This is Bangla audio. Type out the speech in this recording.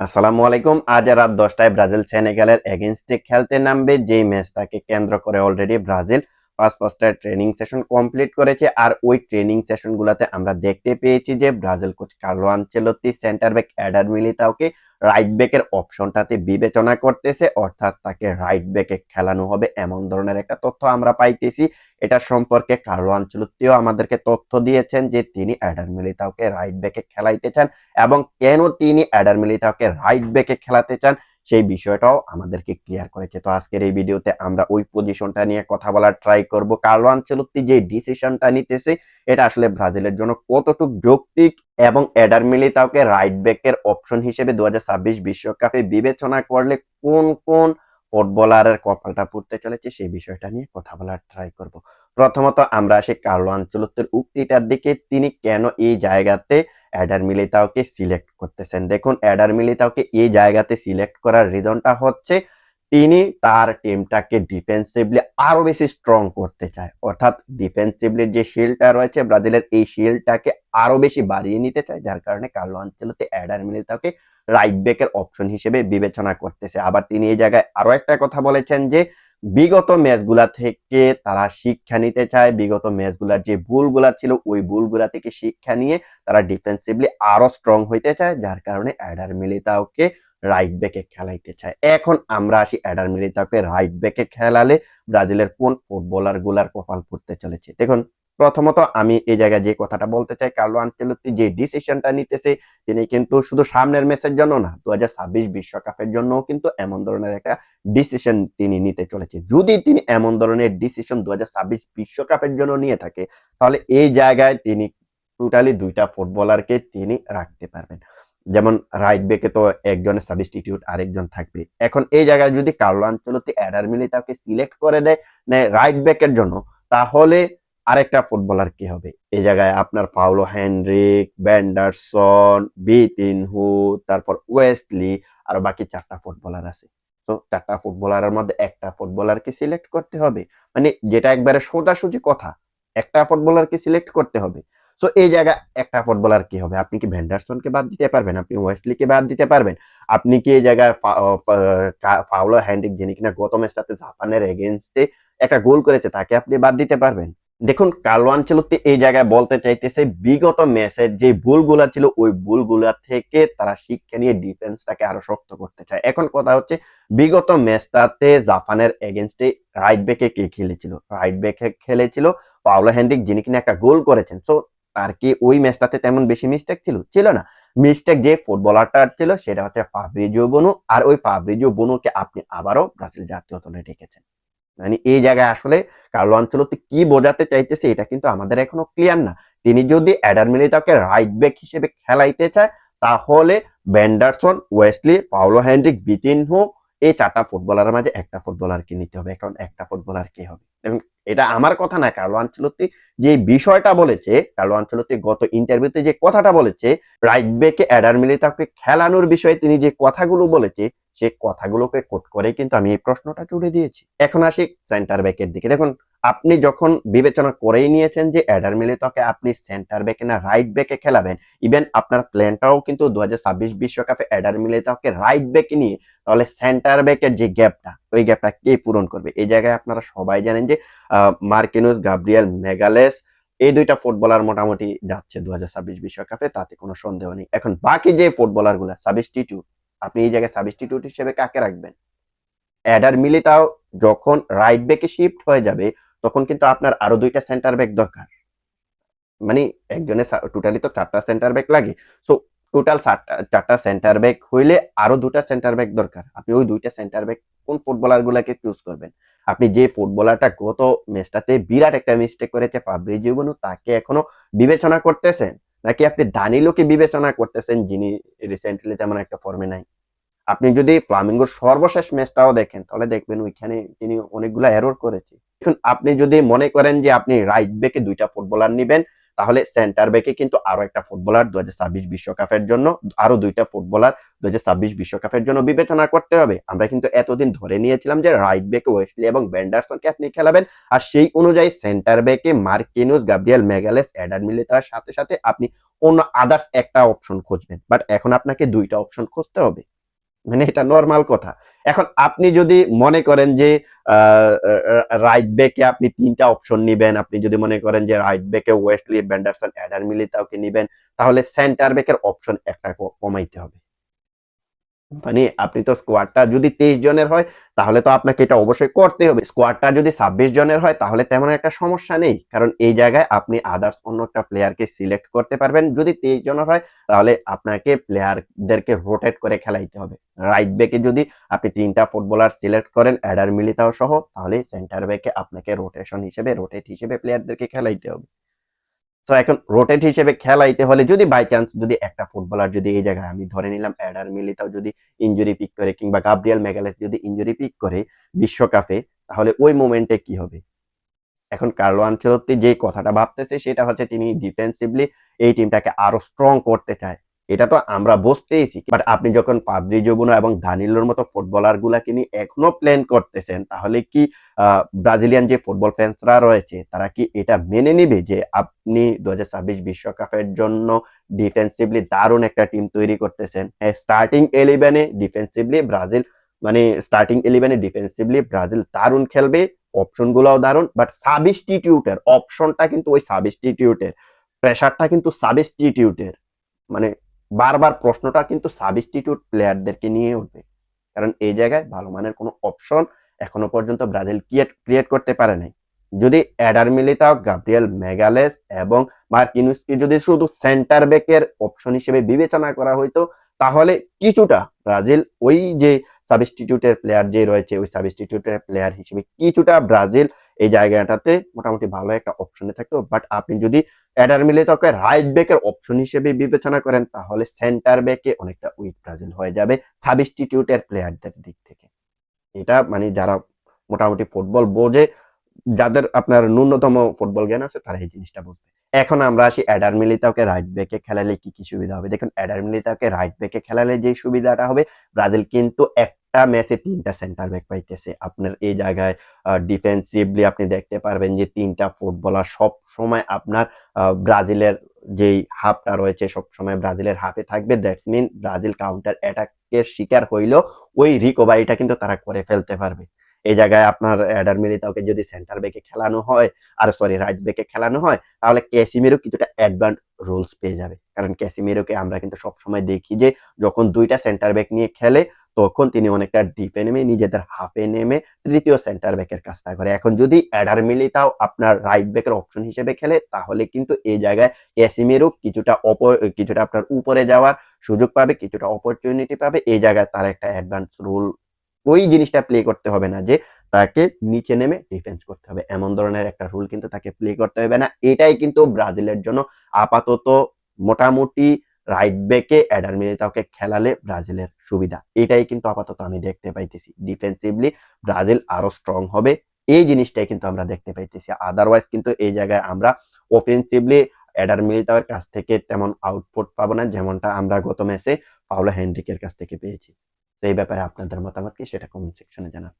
আসসালামু আলাইকুম। আজ রাত দশটায় ব্রাজিল সেনেগালের এগেনস্টে খেলতে নামবে যেই ম্যাচটাকে কেন্দ্র করে অলরেডি ব্রাজিল। পাঁচ পাঁচটা ট্রেনিং সেশন কমপ্লিট করেছে। আর ওই ট্রেনিং সেশন গুলাতে আমরা দেখতে পেয়েছি যে Brazil coach Carlo Ancelotti centre back Eder মিলিতাওকে right ব্যাকের অপশনটাতে বিবেচনা করতেছে। অর্থাৎ তাকে রাইট ব্যাকে খেলানো হবে এমন ধরনের একটা তথ্য আমরা পাইতেছি। এটা সম্পর্কে কার্লো আনচেলত্তিও আমাদেরকে তথ্য দিয়েছেন যে তিনি অ্যাডার মিলিতাওকে রাইট ব্যাকে খেলাইতে চান এবং কেন তিনি অ্যাডার মিলিতাওকে রাইট ব্যাকে খেলাতে চান সেই বিষয়টাও আমাদেরকে ক্লিয়ার করেছে। তো আজকের এই ভিডিওতে আমরা ওই পজিশনটা নিয়ে কথা বলার ট্রাই করব। কার্লো আনচেলত্তি যে ডিসিশনটা নিতেছে, এটা আসলে ব্রাজিলের জন্য কতটুকু যৌক্তিক এবং অ্যাডার মিলিতাওকে রাইট ব্যাকের অপশন হিসেবে দু বিশ্বকাপে বিবেচনা করলে কোন কোন ফুটবলারের কপালটা পড়তে চলেছে, সেই বিষয়টা নিয়ে কথা বলার ট্রাই করব। প্রথমত আমরা আসি কার্লো আনচেলত্তির উক্তিটার দিকে, তিনি কেন এই জায়গাতে অ্যাডার মিলিতাওকে সিলেক্ট করতেছেন? দেখুন, অ্যাডার মিলিতাওকে এই জায়গাতে সিলেক্ট করার রিজনটা হচ্ছে, তিনি তার টিমটাকে ডিফেন্সিভলি আরও বেশি স্ট্রং করতে চায়। অর্থাৎ ডিফেন্সিভলি যে শিল্ডটা রয়েছে, ব্রাজিলের এই শিল্ডটাকে আরও বেশি বাড়িয়ে নিতে চায়, যার কারণে কার্লো আনচেলত্তি অ্যাডার মিলিতাওকে রাইট ব্যাকের অপশন হিসেবে বিবেচনা করতেছে। আবার তিনি এই জায়গায় আরও একটা কথা বলেছেন যে, বিগত ম্যাচগুলা থেকে তারা শিক্ষা নিতে চায়। বিগত ম্যাচগুলার যে ভুলগুলা ছিল, ওই ভুলগুলা থেকে শিক্ষা নিয়ে তারা ডিফেন্সিভলি আরও স্ট্রং হইতে চায়, যার কারণে অ্যাডার মিলিতাওকে রাইট ব্যাকে খেলাইতে চায়। এখন আমরা আসি অ্যাডার মিলিতাওকে রাইট ব্যাকে খেলালে ব্রাজিলের কোন ফুটবলারগুলার কপাল পড়তে চলেছে। দেখুন প্রথমত আমি এই জায়গায় যে কথাটা বলতে চাই, কার্লো আনচেলত্তি যে ডিসিশনটা নিতেছে, তিনি কিন্তু শুধু সামনের ম্যাচের জন্য না দু বিশ্বকাপের জন্য কিন্তু এমন ধরনের একটা ডিসিশন তিনি নিতে চলেছে। যদি তিনি এমন ধরনের ডিসিশন দু বিশ্বকাপের জন্য নিয়ে থাকে, তাহলে এই জায়গায় তিনি টোটালি দুইটা ফুটবলারকে তিনি রাখতে পারবেন। যেমন রাইট ব্যাকে তো একজনের সাবস্টিটিউট আরেকজন থাকবে। এখন এই জায়গায় যদি কার্লো আনচেলত্তি অ্যাডার মিলিতাওকে সিলেক্ট করে দেয় রাইট ব্যাকের জন্য, তাহলে আরেকটা ফুটবলার কি হবে? এই জায়গায় আপনার পাউলো হেনরিক, ব্যান্ডারসন, বিতিনহু, তারপর ওয়েস্টলি আর বাকি চারটা ফুটবলার আছে। তো চারটা ফুটবলারের মধ্যে একটা ফুটবলারকে সিলেক্ট করতে হবে। মানে যেটা একবারে সোজাসুজি কথা, একটা ফুটবলারকে সিলেক্ট করতে হবে। সো এই জায়গায় একটা ফুটবলার কি হবে? আপনি কি ভ্যান্ডারসনকে বাদ দিতে পারবেন? আপনি ওয়েস্টলিকে বাদ দিতে পারবেন? আপনি কি এই জায়গায় ফাউলো হ্যান্ডিক যিনি কিনা গত ম্যাচটাতে জাপানের এগেনস্টে একটা গোল করেছে, তাকে আপনি বাদ দিতে পারবেন? দেখুন কার্লো আনচেলত্তি এই জায়গায় বলতে চাইতেছে, বিগত ম্যাচের যে ভুলগুলা ছিল, ওই ভুলগুলা থেকে তারা শিক্ষা নিয়ে ডিফেন্সটাকে আরও শক্ত করতে চায়। এখন কথা হচ্ছে, বিগত ম্যাচটাতে জাপানের এগেনস্টে রাইট ব্যাকে কে খেলেছিল? রাইট ব্যাকে খেলেছিল পাওলো হ্যান্ডিক যিনি কিনা একটা গোল করেছেন। সো তার কি ওই ম্যাচটাতে তেমন বেশি মিস্টেক ছিল? ছিল না। মিস্টেক যে ফুটবলারটা ছিল, সেটা হচ্ছে ফাব্রিজিও বনু আর ওই ফাব্রিজিও বনুকে আপনি আবারও ব্রাজিল জাতীয় দলে ডেকেছেন। মানে এই জায়গায় আসলে কার্লো আনচেলত্তি কি বোঝাতে চাইতেছে এটা কিন্তু আমাদের এখনও ক্লিয়ার না। তিনি যদি অ্যাডার মিলিতাকে রাইট ব্যাক হিসেবে খেলাইতে চায়, তাহলে Vanderson Wesley Paulo Henrique, Vitinho, এই চারটা ফুটবলারের মাঝে একটা ফুটবলারকে নিতে হবে এখন একটা ফুটবলার কে হবে। এবং এটা আমার কথা না, কার্লো আনচেলত্তি যে বিষয়টা বলেছে, কার্লো আনচেলত্তি গত ইন্টারভিউতে যে কথাটা বলেছে রাইট ব্যাকে অ্যাডার মিলিতাকে খেলানোর বিষয়ে তিনি যে কথাগুলো বলেছে সে কথাগুলোকে কোট করে কিন্তু আমি এই প্রশ্নটা জুড়ে দিয়েছি। এখন আসি সেন্টার ব্যাকের দিকে। দেখুন, আপনি যখন বিবেচনা করেই নিয়েছেন যে অ্যাডার মিলিতকে আপনি সেন্টার ব্যাকে না রাইট ব্যাকে খেলাবেন ইভেন আপনার প্ল্যানটাও কিন্তু দু হাজার বিশ্বকাপে অ্যাডার মিলিতকে রাইট ব্যাকে নিয়ে, তাহলে সেন্টার ব্যাকের যে গ্যাপটা ওই গ্যাপটা কে পূরণ করবে? এই জায়গায় আপনারা সবাই জানেন যে মার্কিনুস, গাব্রিয়েল, মেগালেস, এই দুইটা ফুটবলার মোটামুটি যাচ্ছে দু হাজার বিশ্বকাপে, তাতে কোনো সন্দেহ নেই। এখন বাকি যে ফুটবলারগুলা সাবস্টিটিউট আপনি এই জায়গায় সাবস্টিটিউট হিসেবে কাকে রাখবেন? অ্যাডার মিলিতাও যখন রাইট ব্যাকে শিফট হয়ে যাবে, তখন কিন্তু আপনার আরও দুইটা সেন্টার ব্যাক দরকার। মানে একজনের টোটালি তো চারটা সেন্টার ব্যাক লাগে। সো টোটাল চারটা সেন্টার ব্যাক হইলে আরও দুটা সেন্টার ব্যাক দরকার। আপনি ওই দুইটা সেন্টার ব্যাক কোন ফুটবলার গুলাকে চুজ করবেন? আপনি যে ফুটবলারটা গত ম্যাচটাতে বিরাট একটা মিস্টেক করেছে ফাব্রিজিও তাকে এখনও বিবেচনা করতেছেন? নাকি আপনি দানিলোকে বিবেচনা করতেছেন যিনি রিসেন্টলি তেমন একটা ফর্মে নাই? আপনি যদি ফ্লামিঙ্গোর সর্বশেষ ম্যাচটাও দেখেন, তাহলে দেখবেন ওইখানে তিনি অনেকগুলো এরর করেছে। এখন আপনি যদি মনে করেন যে আপনি রাইট ব্যাকে দুইটা ফুটবলার নেবেন তাহলে সেন্টার ব্যাকে কিন্তু আরও একটা ফুটবলার দু বিশ্বকাপের জন্য, আরও দুইটা ফুটবলার দু বিশ্বকাপের জন্য বিবেচনা করতে হবে। আমরা কিন্তু এতদিন ধরে নিয়েছিলাম যে রাইট ব্যাকে ওয়েস্টলি এবং ব্যান্ডারসনকে আপনি খেলাবেন আর সেই অনুযায়ী সেন্টার ব্যাকে Marquinhos, Gabriel Magalhaes Eder Militao সাথে সাথে আপনি অন্য আদার্স একটা অপশন খুঁজবেন। বাট এখন আপনাকে দুইটা অপশন খুঁজতে হবে। মানে এটা নর্মাল কথা। এখন আপনি যদি মনে করেন যে রাইট ব্যাকে আপনি তিনটা অপশন নেবেন, আপনি যদি মনে করেন যে রাইট ব্যাকে ওয়েস্টলি ব্যান্ডারসন অ্যাডার মিলিতাওকে নেবেন, তাহলে সেন্টার ব্যাকের অপশন একটা কমাইতে হবে। মানে আপনি তো স্কোয়াডটা যদি তেইশ জনের হয়, তাহলে তো আপনাকে এটা অবশ্যই করতে হবে। স্কোয়াডটা যদি ছাব্বিশ জনের হয়, তাহলে তেমন একটা সমস্যা নেই। কারণ এই জায়গায় আপনি আদার্স অন্য একটা প্লেয়ারকে সিলেক্ট করতে পারবেন। যদি তেইশ জনের হয়, তাহলে আপনাকে প্লেয়ারদেরকে রোটেট করে খেলাইতে হবে। রাইট ব্যাকে যদি আপনি তিনটা ফুটবলার সিলেক্ট করেন অ্যাডার মিলিতাও সহ, তাহলে সেন্টার ব্যাকে আপনাকে রোটেশন হিসেবে রোটেট হিসেবে প্লেয়ারদেরকে খেলাইতে হবে। তো এখন রোটেট হিসেবে খেলাইতে হলে যদি বাই চান্স যদি একটা ফুটবলার যদি এই জায়গায় আমি ধরে নিলাম অ্যাডার মিলিতাও যদি ইনজুরি পিক করে কিংবা গাব্রিয়াল মেগালেস যদি ইনজুরি পিক করে বিশ্বকাপে, তাহলে ওই মোমেন্টে কি হবে? এখন কার্লো আনচেলত্তি যে কথাটা ভাবতেছে সেটা হচ্ছে তিনি ডিফেন্সিভলি এই টিমটাকে আরও স্ট্রং করতে চায়। এটা তো আমরা বুঝতেইছি বাট আপনি যখন পাবজি, যমুনা এবং দানিলোর মতো ফুটবলার গুলাকে নিয়ে এখনও প্ল্যান করতেছেন, তাহলে কি ব্রাজিলিয়ান যে ফুটবল ফ্যান্সরা রয়েছে, তারা কি এটা মেনে নিবে যে আপনি দু বিশ্বকাপের জন্য ডিফেন্সিভলি দারুণ একটা টিম তৈরি করতেছেন? হ্যাঁ স্টার্টিং ইলেভেনে ডিফেন্সিভলি ব্রাজিল মানে স্টার্টিং ইলেভেনে ডিফেন্সিভলি ব্রাজিল দারুণ খেলবে অপশন গুলাও দারুণ বাট সাবিস্টিটিউটের অপশনটা কিন্তু ওই সাবিস্টিটিউটের প্রেশারটা কিন্তু সাবিস্টিটিউটের মানে বারবার প্রশ্নটা কিন্তু সাবস্টিটিউট প্লেয়ারদেরকে নিয়ে উঠবে। কারণ এই জায়গায় ভালো মানের কোনো অপশন এখনও পর্যন্ত ব্রাজিল ক্রিয়েট ক্রিয়েট করতে পারে নাই। যদি অ্যাডার মিলিতাও গাব্রিয়েল মেগালেস এবং মার্কিনুসকে যদি শুধু সেন্টার ব্যাকের অপশন হিসেবে বিবেচনা করা হইতো, তাহলে কিছুটা ব্রাজিল ওই যে সাবস্টিটিউটের প্লেয়ার যে রয়েছে, ওই সাবস্টিটিউটের প্লেয়ার হিসেবে কিছুটা ব্রাজিল এই জায়গাটাতে মোটামুটি ভালো একটা অপশনে থাকতো। বাট আপনি যদি অ্যাডার মিলিতাওকে রাইট ব্যাকের অপশন হিসেবে বিবেচনা করেন, তাহলে সেন্টার ব্যাকে অনেকটা উইক ব্রাজিল হয়ে যাবে সাবস্টিটিউটের প্লেয়ারদের দিক থেকে। এটা মানে যারা মোটামুটি ফুটবল বোঝে যাদের আপনার ন্যূনতম ফুটবল জ্ঞান আছে, তারা এই জিনিসটা বুঝবে। এখন আমরা আসি অ্যাডার মিলিতাওকে রাইট ব্যাকে খেলালে কি কি সুবিধা হবে? দেখুন অ্যাডার মিলিতাওকে রাইট ব্যাকে খেলালে যে সুবিধাটা হবে, ব্রাজিল কিন্তু একটা ম্যাচে তিনটা সেন্টার ব্যাক পাইতেছে। আপনার এই জায়গায় ডিফেন্সিভলি আপনি দেখতে পারবেন যে তিনটা ফুটবলার সব সময় আপনার ব্রাজিলের যেই হাফটা রয়েছে সব সময় ব্রাজিলের হাফে থাকবে। দ্যাটস মিন ব্রাজিল কাউন্টার অ্যাটাকের শিকার হইলেও ওই রিকভারিটা কিন্তু তারা করে ফেলতে পারবে। এই জায়গায় আপনার অ্যাডার মিলিতাওকে যদি সেন্টার ব্যাকে খেলানো হয়, আর সরি রাইট ব্যাকে খেলানো হয়, তাহলে ক্যাসিমিরো কিছুটা অ্যাডভান্স রুলস পেয়ে যাবে। কারণ ক্যাসিমিরোকে আমরা কিন্তু সবসময় দেখি যে, যখন দুইটা সেন্টার ব্যাক নিয়ে খেলে, তখন তিনি অনেকটা ডিপে নেমে, নিজেদের হাফে নেমে তৃতীয় সেন্টার ব্যাকের কাজটা করে। এখন যদি অ্যাডার মিলিতাও আপনার রাইট ব্যাকের অপশন হিসেবে খেলে, তাহলে কিন্তু এই জায়গায় ক্যাসিমিরো কিছুটা অপ, কিছুটা আপনার উপরে যাওয়ার সুযোগ পাবে, কিছুটা অপরচুনিটি পাবে। এই জায়গায় তার একটা অ্যাডভান্স রুল ওই জিনিসটা প্লে করতে হবে না যে তাকে নিচে নেমে ডিফেন্স করতে হবে। এমন ধরনের একটা রুল কিন্তু তাকে প্লে করতে হবে না। এটাই কিন্তু ব্রাজিলের জন্য আপাতত মোটামুটি রাইট ব্যাকে অ্যাডার মিলিতাওকে খেলালে ব্রাজিলের সুবিধা। এটাই কিন্তু আপাতত আমি দেখতে পাইতেছি। ডিফেন্সিভলি ব্রাজিল আরও স্ট্রং হবে। এই জিনিসটাই কিন্তু আমরা দেখতে পাইতেছি। আদারওয়াইজ কিন্তু এই জায়গায় আমরা অফেন্সিভলি অ্যাডার মিলিতাওয়ের কাছ থেকে তেমন আউটপুট পাবো না যেমনটা আমরা গত ম্যাচে পাওলো হেনরিকের কাছ থেকে পেয়েছি। তো এই ব্যাপারে আপনাদের মতামত কি সেটা কমেন্ট সেকশনে জানান